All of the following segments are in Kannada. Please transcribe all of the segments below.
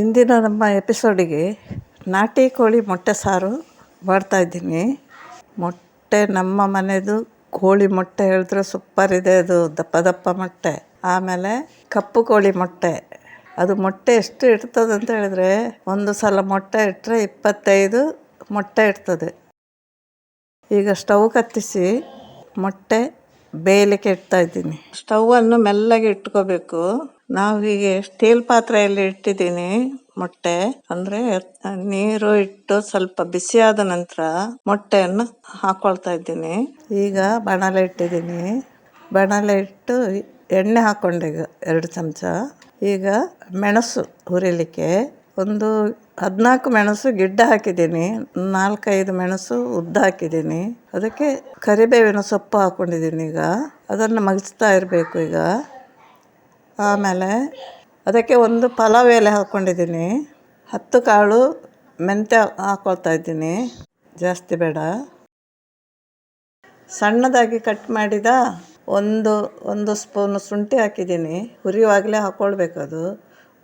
ಇಂದಿನ ನಮ್ಮ ಎಪಿಸೋಡಿಗೆ ನಾಟಿ ಕೋಳಿ ಮೊಟ್ಟೆ ಸಾರು ಮಾಡ್ತಾಯಿದ್ದೀನಿ ಮೊಟ್ಟೆ ನಮ್ಮ ಮನೆಯದು ಕೋಳಿ ಮೊಟ್ಟೆ ಹೇಳಿದ್ರೆ ಸೂಪರ್ ಇದೆ ಅದು, ದಪ್ಪ ದಪ್ಪ ಮೊಟ್ಟೆ. ಆಮೇಲೆ ಕಪ್ಪು ಕೋಳಿ ಮೊಟ್ಟೆ. ಅದು ಮೊಟ್ಟೆ ಎಷ್ಟು ಇಡ್ತದೆ ಅಂತ ಹೇಳಿದ್ರೆ ಒಂದು ಸಲ ಮೊಟ್ಟೆ ಇಟ್ಟರೆ ಇಪ್ಪತ್ತೈದು ಮೊಟ್ಟೆ ಇಡ್ತದೆ ಈಗ ಸ್ಟವ್ ಕತ್ತಿಸಿ ಮೊಟ್ಟೆ ಬೇಯಲಿಕ್ಕೆ ಇಡ್ತಾ ಇದ್ದೀನಿ. ಸ್ಟವನ್ನು ಮೆಲ್ಲಗೆ ಇಟ್ಕೋಬೇಕು. ನಾವು ಹೀಗೆ ಸ್ಟೀಲ್ ಪಾತ್ರೆಯಲ್ಲಿ ಇಟ್ಟಿದ್ದೀನಿ ಮೊಟ್ಟೆ. ಅಂದ್ರೆ ನೀರು ಇಟ್ಟು ಸ್ವಲ್ಪ ಬಿಸಿಯಾದ ನಂತರ ಮೊಟ್ಟೆಯನ್ನು ಹಾಕೊಳ್ತಾ ಇದ್ದೀನಿ. ಈಗ ಬಾಣಲೆ ಇಟ್ಟಿದ್ದೀನಿ. ಬಾಣಲೆ ಇಟ್ಟು ಎಣ್ಣೆ ಹಾಕೊಂಡೆ ಈಗ ಎರಡು ಚಮಚ. ಈಗ ಮೆಣಸು ಹುರಿಲಿಕ್ಕೆ ಒಂದು ಹದಿನಾಲ್ಕು ಮೆಣಸು ಗಿಡ್ಡ ಹಾಕಿದ್ದೀನಿ. ನಾಲ್ಕೈದು ಮೆಣಸು ಉದ್ದ ಹಾಕಿದ್ದೀನಿ. ಅದಕ್ಕೆ ಕರಿಬೇವಿನ ಸೊಪ್ಪು ಹಾಕೊಂಡಿದ್ದೀನಿ ಈಗ. ಅದನ್ನು ಮಗಿಸ್ತಾ ಇರಬೇಕು ಈಗ. ಆಮೇಲೆ ಅದಕ್ಕೆ ಒಂದು ಪಲಾವ್ ಎಲೆ ಹಾಕ್ಕೊಂಡಿದ್ದೀನಿ. ಹತ್ತು ಕಾಳು ಮೆಂತ್ಯ ಹಾಕ್ಕೊಳ್ತಾ ಇದ್ದೀನಿ. ಜಾಸ್ತಿ ಬೇಡ. ಸಣ್ಣದಾಗಿ ಕಟ್ ಮಾಡಿದ ಒಂದು ಒಂದು ಸ್ಪೂನು ಶುಂಠಿ ಹಾಕಿದ್ದೀನಿ. ಹುರಿಯುವಾಗಲೇ ಹಾಕ್ಕೊಳ್ಬೇಕು ಅದು.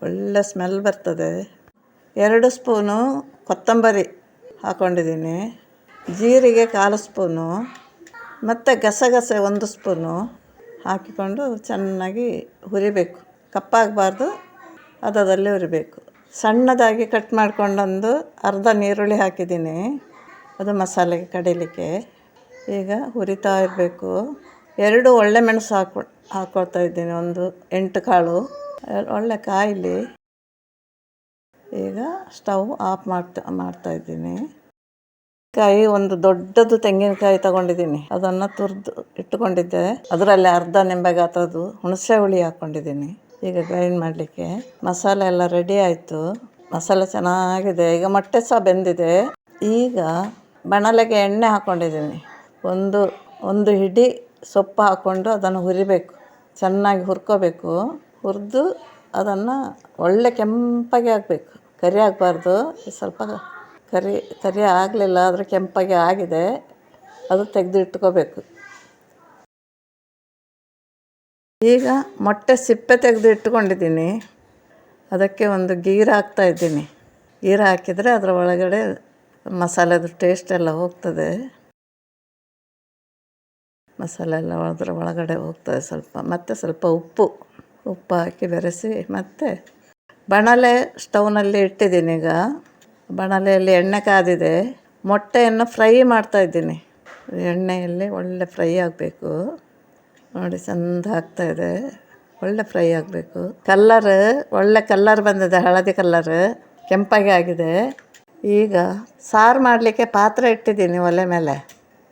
ಒಳ್ಳೆ ಸ್ಮೆಲ್ ಬರ್ತದೆ. ಎರಡು ಸ್ಪೂನು ಕೊತ್ತಂಬರಿ ಹಾಕ್ಕೊಂಡಿದ್ದೀನಿ ಜೀರಿಗೆ ಕಾಲು ಸ್ಪೂನು, ಮತ್ತು ಗಸಗಸೆ ಒಂದು ಸ್ಪೂನು. ಹಾಕಿಕೊಂಡು ಚೆನ್ನಾಗಿ ಹುರಿಬೇಕು. ಕಪ್ಪಾಗಬಾರ್ದು ಅದರಲ್ಲಿ ಹುರಿಬೇಕು. ಸಣ್ಣದಾಗಿ ಕಟ್ ಮಾಡ್ಕೊಂಡೊಂದು ಅರ್ಧ ನೀರುಳ್ಳಿ ಹಾಕಿದ್ದೀನಿ. ಅದು ಮಸಾಲೆಗೆ ಕಡಿಲಿಕ್ಕೆ. ಈಗ ಹುರಿತಾ ಇರಬೇಕು. ಎರಡು ಒಳ್ಳೆ ಮೆಣಸು ಹಾಕೊ ಹಾಕ್ಕೊಳ್ತಾ ಇದ್ದೀನಿ, ಒಂದು ಎಂಟು ಕಾಳು. ಒಳ್ಳೆ ಕಾಯಿಲಿ. ಈಗ ಸ್ಟವ್ ಆಫ್ ಮಾಡ್ತಾ ಇದ್ದೀನಿ. ಕಾಯಿ ಒಂದು ದೊಡ್ಡದು ತೆಂಗಿನಕಾಯಿ ತಗೊಂಡಿದ್ದೀನಿ. ಅದನ್ನು ತುರಿದು ಇಟ್ಟುಕೊಂಡಿದ್ದೆ. ಅದರಲ್ಲಿ ಅರ್ಧ ನಿಂಬೆ ಗಾತ್ರದ್ದು ಹುಣಸೆ ಹುಳಿ ಹಾಕ್ಕೊಂಡಿದ್ದೀನಿ ಈಗ ಗ್ರೈಂಡ್ ಮಾಡಲಿಕ್ಕೆ ಮಸಾಲೆ ಎಲ್ಲ ರೆಡಿ ಆಯಿತು. ಮಸಾಲೆ ಚೆನ್ನಾಗಿದೆ. ಈಗ ಮೊಟ್ಟೆ ಸಹ ಬೆಂದಿದೆ. ಈಗ ಬಣಲೆಗೆ ಎಣ್ಣೆ ಹಾಕ್ಕೊಂಡಿದ್ದೀನಿ ಒಂದು ಒಂದು ಹಿಡಿ ಸೊಪ್ಪು ಹಾಕ್ಕೊಂಡು ಅದನ್ನು ಹುರಿಬೇಕು. ಚೆನ್ನಾಗಿ ಹುರ್ಕೋಬೇಕು. ಹುರಿದು ಅದನ್ನು ಒಳ್ಳೆ ಕೆಂಪಗೆ ಆಗಬೇಕು ಕರಿ ಆಗಬಾರ್ದು. ಸ್ವಲ್ಪ ಕರಿ ಕರಿ ಆಗಲಿಲ್ಲ, ಆದರೆ ಕೆಂಪಾಗಿ ಆಗಿದೆ. ಅದು ತೆಗೆದು ಇಟ್ಕೋಬೇಕು ಈಗ ಮೊಟ್ಟೆ ಸಿಪ್ಪೆ ತೆಗೆದು ಇಟ್ಕೊಂಡಿದ್ದೀನಿ ಅದಕ್ಕೆ ಒಂದು ಗೀರು ಹಾಕ್ತಾ ಇದ್ದೀನಿ. ಗೀರು ಹಾಕಿದರೆ ಅದರ ಒಳಗಡೆ ಮಸಾಲೆದು ಟೇಸ್ಟ್ ಎಲ್ಲ ಹೋಗ್ತದೆ. ಮಸಾಲೆ ಎಲ್ಲ ಅದರ ಒಳಗಡೆ ಹೋಗ್ತದೆ ಸ್ವಲ್ಪ. ಮತ್ತು ಸ್ವಲ್ಪ ಉಪ್ಪು. ಉಪ್ಪು ಹಾಕಿ ಬೆರೆಸಿ ಮತ್ತು ಬಣಲೆ ಸ್ಟವ್ನಲ್ಲಿ ಇಟ್ಟಿದ್ದೀನಿ ಈಗ. ಬಣಲೆಯಲ್ಲಿ ಎಣ್ಣೆ ಕಾದಿದೆ. ಮೊಟ್ಟೆಯನ್ನು ಫ್ರೈ ಮಾಡ್ತಾಯಿದ್ದೀನಿ ಎಣ್ಣೆಯಲ್ಲಿ ಒಳ್ಳೆ ಫ್ರೈ ಆಗಬೇಕು. ನೋಡಿ, ಚೆಂದ ಆಗ್ತಾಯಿದೆ ಒಳ್ಳೆ ಫ್ರೈ ಆಗಬೇಕು. ಕಲ್ಲರ್, ಒಳ್ಳೆ ಕಲ್ಲರ್ ಬಂದಿದೆ, ಹಳದಿ ಕಲ್ಲರ್. ಕೆಂಪಾಗಿ ಆಗಿದೆ. ಈಗ ಸಾರು ಮಾಡಲಿಕ್ಕೆ ಪಾತ್ರೆ ಇಟ್ಟಿದ್ದೀನಿ ಒಲೆ ಮೇಲೆ.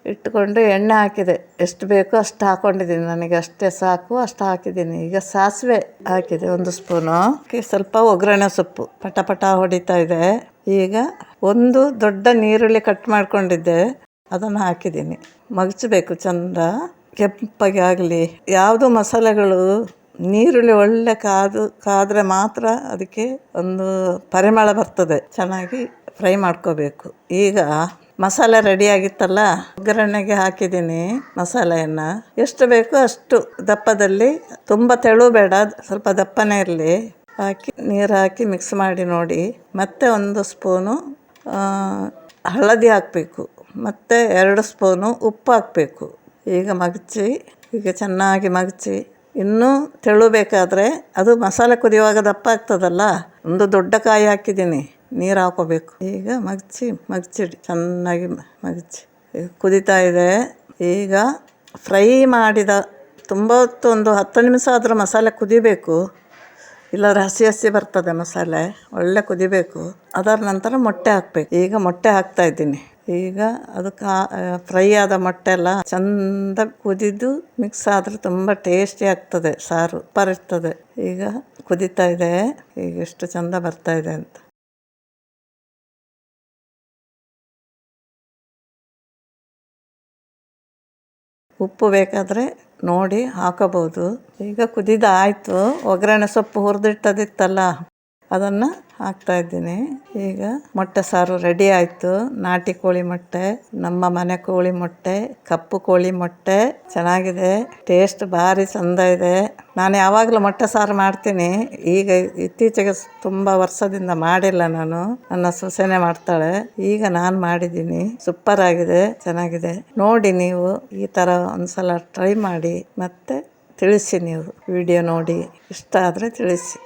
ಇಟ್ಕೊಂಡು ಎಣ್ಣೆ ಹಾಕಿದೆ. ಎಷ್ಟು ಬೇಕೋ ಅಷ್ಟು ಹಾಕ್ಕೊಂಡಿದ್ದೀನಿ ನನಗೆ. ಅಷ್ಟೇ ಸಾಕು, ಅಷ್ಟು ಹಾಕಿದ್ದೀನಿ. ಈಗ ಸಾಸಿವೆ ಹಾಕಿದೆ, ಒಂದು ಸ್ಪೂನು. ಸ್ವಲ್ಪ ಒಗ್ಗರಣೆ ಸೊಪ್ಪು. ಪಟ ಪಟ ಹೊಡಿತಾ ಇದೆ. ಈಗ ಒಂದು ದೊಡ್ಡ ನೀರುಳ್ಳಿ ಕಟ್ ಮಾಡ್ಕೊಂಡಿದ್ದೆ. ಅದನ್ನು ಹಾಕಿದ್ದೀನಿ. ಮಗಚಬೇಕು ಚಂದ. ಕೆಂಪಗೆ ಆಗಲಿ. ಯಾವುದು ಮಸಾಲೆಗಳು ನೀರುಳ್ಳಿ ಒಳ್ಳೆ ಕಾದು, ಕಾದರೆ ಮಾತ್ರ ಅದಕ್ಕೆ ಒಂದು ಪರಿಮಳ ಬರ್ತದೆ. ಚೆನ್ನಾಗಿ ಫ್ರೈ ಮಾಡ್ಕೋಬೇಕು. ಈಗ ಮಸಾಲೆ ರೆಡಿ ಆಗಿತ್ತಲ್ಲ, ಒಗ್ಗರಣೆಗೆ ಹಾಕಿದ್ದೀನಿ ಮಸಾಲೆಯನ್ನು. ಎಷ್ಟು ಬೇಕೋ ಅಷ್ಟು ದಪ್ಪದಲ್ಲಿ, ತುಂಬ ತೆಳು ಬೇಡ, ಸ್ವಲ್ಪ ದಪ್ಪನೇ ಇರಲಿ. ಹಾಕಿ, ನೀರು ಹಾಕಿ ಮಿಕ್ಸ್ ಮಾಡಿ ನೋಡಿ. ಮತ್ತೆ ಒಂದು ಸ್ಪೂನು ಹಳದಿ ಹಾಕಬೇಕು. ಮತ್ತು ಎರಡು ಸ್ಪೂನು ಉಪ್ಪು ಹಾಕಬೇಕು. ಈಗ ಮಗಚಿ, ಈಗ ಚೆನ್ನಾಗಿ ಮಗಚಿ. ಇನ್ನೂ ತೆಳು ಬೇಕಾದರೆ ಅದು ಮಸಾಲೆ ಕುದಿಯುವಾಗ ದಪ್ಪ ಆಗ್ತದಲ್ಲ? ಒಂದು ದೊಡ್ಡ ಕಾಯಿ ಹಾಕಿದ್ದೀನಿ, ನೀರು ಹಾಕೋಬೇಕು. ಈಗ ಮಗಚಿ, ಮಗ್ಚಿಡಿ, ಚೆನ್ನಾಗಿ ಮಗಚಿ. ಕುದಿತಾ ಕುದೀತಾ ಇದೆ. ಈಗ ಫ್ರೈ ಮಾಡಿದ ತುಂಬ ಹೊತ್ತು, ಒಂದು ಹತ್ತು ನಿಮಿಷ ಆದರೂ ಮಸಾಲೆ ಕುದಿಬೇಕು. ಇಲ್ಲಾದ್ರೆ ಹಸಿ ಹಸಿ ಬರ್ತದೆ ಮಸಾಲೆ, ಒಳ್ಳೆ ಕುದಿಬೇಕು. ಅದರ ನಂತರ ಮೊಟ್ಟೆ ಹಾಕ್ಬೇಕು. ಈಗ ಮೊಟ್ಟೆ ಹಾಕ್ತಾ ಇದ್ದೀನಿ. ಈಗ ಅದು ಕಾ ಫ್ರೈ ಆದ ಮೊಟ್ಟೆ ಎಲ್ಲ ಚಂದ ಕುದಿದು ಮಿಕ್ಸ್ ಆದ್ರೆ ತುಂಬ ಟೇಸ್ಟಿ ಆಗ್ತದೆ, ಸಾರು ಇರ್ತದೆ. ಈಗ ಕುದಿತಾ ಇದೆ, ಈಗ ಎಷ್ಟು ಚಂದ ಬರ್ತಾ ಇದೆ ಅಂತ. ಉಪ್ಪು ಬೇಕಾದರೆ ನೋಡಿ ಹಾಕಬಹುದು. ಈಗ ಕುದಿದ ಆಯಿತು, ಒಗ್ಗರಣೆ ಸೊಪ್ಪು ಹುರಿದಿಟ್ಟದಿತ್ತಲ್ಲ, ಅದನ್ನು ಹಾಕ್ತಾ ಇದ್ದೀನಿ. ಈಗ ಮೊಟ್ಟೆ ಸಾರು ರೆಡಿ ಆಯಿತು. ನಾಟಿ ಕೋಳಿ ಮೊಟ್ಟೆ, ನಮ್ಮ ಮನೆ ಕೋಳಿ ಮೊಟ್ಟೆ, ಕಪ್ಪು ಕೋಳಿ ಮೊಟ್ಟೆ, ಚೆನ್ನಾಗಿದೆ. ಟೇಸ್ಟ್ ಭಾರಿ ಚಂದ ಇದೆ. ನಾನು ಯಾವಾಗಲೂ ಮೊಟ್ಟೆ ಸಾರು ಮಾಡ್ತೀನಿ. ಈಗ ಇತ್ತೀಚೆಗೆ ತುಂಬ ವರ್ಷದಿಂದ ಮಾಡಿಲ್ಲ ನಾನು. ನನ್ನ ಸೊಸೆನೆ ಮಾಡ್ತಾಳೆ. ಈಗ ನಾನು ಮಾಡಿದ್ದೀನಿ. ಸೂಪರ್ ಆಗಿದೆ, ಚೆನ್ನಾಗಿದೆ. ನೋಡಿ ನೀವು ಈ ಥರ ಒಂದ್ಸಲ ಟ್ರೈ ಮಾಡಿ ಮತ್ತೆ ತಿಳಿಸಿ ನೀವು. ವಿಡಿಯೋ ನೋಡಿ. ಇಷ್ಟ ಆದರೆ ತಿಳಿಸಿ.